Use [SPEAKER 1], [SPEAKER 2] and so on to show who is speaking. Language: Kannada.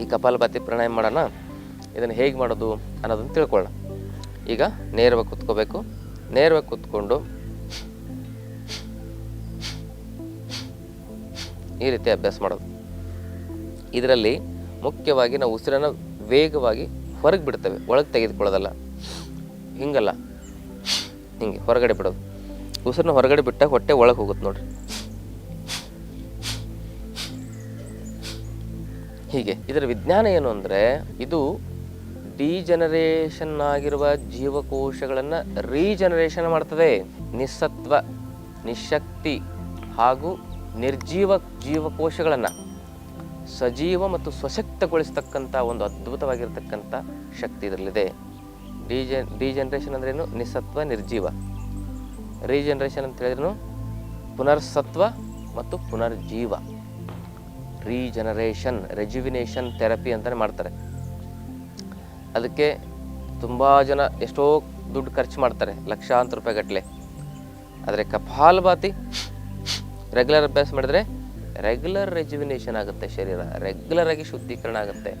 [SPEAKER 1] ಈ ಕಪಾಲಭಾತಿ ಪ್ರಾಣಾಯಾಮ ಮಾಡೋಣ. ಇದನ್ನು ಹೇಗೆ ಮಾಡೋದು ಅನ್ನೋದನ್ನು ತಿಳ್ಕೊಳ್ಳೋಣ. ಈಗ ನೇರವಾಗಿ ಕುತ್ಕೋಬೇಕು. ನೇರವಾಗಿ ಕುತ್ಕೊಂಡು ಈ ರೀತಿ ಅಭ್ಯಾಸ ಮಾಡೋದು. ಇದರಲ್ಲಿ ಮುಖ್ಯವಾಗಿ ನಾವು ಉಸಿರನ್ನು ವೇಗವಾಗಿ ಹೊರಗೆ ಬಿಡ್ತೇವೆ. ಒಳಗೆ ತೆಗೆದುಕೊಳ್ಳೋದಲ್ಲ. ಹಿಂಗಲ್ಲ. ಹಿಂಗೆ ಹೊರಗಡೆ ಬಿಡೋದು. ಉಸಿರನ್ನ ಹೊರಗಡೆ ಬಿಟ್ಟಾಗ ಹೊಟ್ಟೆ ಒಳಗೆ ಹೋಗುತ್ತೆ ನೋಡ್ರಿ. ಹೀಗೆ. ಇದರ ವಿಜ್ಞಾನ ಏನು ಅಂದರೆ, ಇದು ಡಿಜನರೇಷನ್ ಆಗಿರುವ ಜೀವಕೋಶಗಳನ್ನು ರೀಜನರೇಷನ್ ಮಾಡ್ತದೆ. ನಿಸ್ಸತ್ವ, ನಿಶಕ್ತಿ ಹಾಗೂ ನಿರ್ಜೀವ ಜೀವಕೋಶಗಳನ್ನು ಸಜೀವ ಮತ್ತು ಸ್ವಶಕ್ತಗೊಳಿಸ್ತಕ್ಕಂಥ ಒಂದು ಅದ್ಭುತವಾಗಿರ್ತಕ್ಕಂಥ ಶಕ್ತಿ ಇದರಲ್ಲಿದೆ. ಡಿಜನ್ ಡಿಜನರೇಷನ್ ಅಂದ್ರೇನು ನಿಸ್ಸತ್ವ, ನಿರ್ಜೀವ. ರೀಜನರೇಷನ್ ಅಂತ ಹೇಳಿದ್ರು ಪುನರ್ಸತ್ವ ಮತ್ತು ಪುನರ್ಜೀವ. ರೀಜನರೇಷನ್ ರೆಜುವಿನೇಷನ್ ಥೆರಪಿ ಅಂತಲೇ ಮಾಡ್ತಾರೆ. ಅದಕ್ಕೆ ತುಂಬ ಜನ ಎಷ್ಟೋ ದುಡ್ಡು ಖರ್ಚು ಮಾಡ್ತಾರೆ, ಲಕ್ಷಾಂತರ ರೂಪಾಯಿ ಗಟ್ಟಲೆ ಆದರೆ ಕಪಾಲಭಾತಿ ರೆಗ್ಯುಲರ್ ಅಭ್ಯಾಸ ಮಾಡಿದ್ರೆ ರೆಗ್ಯುಲರ್ ರೆಜುವಿನೇಷನ್ ಆಗುತ್ತೆ ಶರೀರ ರೆಗ್ಯುಲರಾಗಿ ಶುದ್ಧೀಕರಣ ಆಗುತ್ತೆ.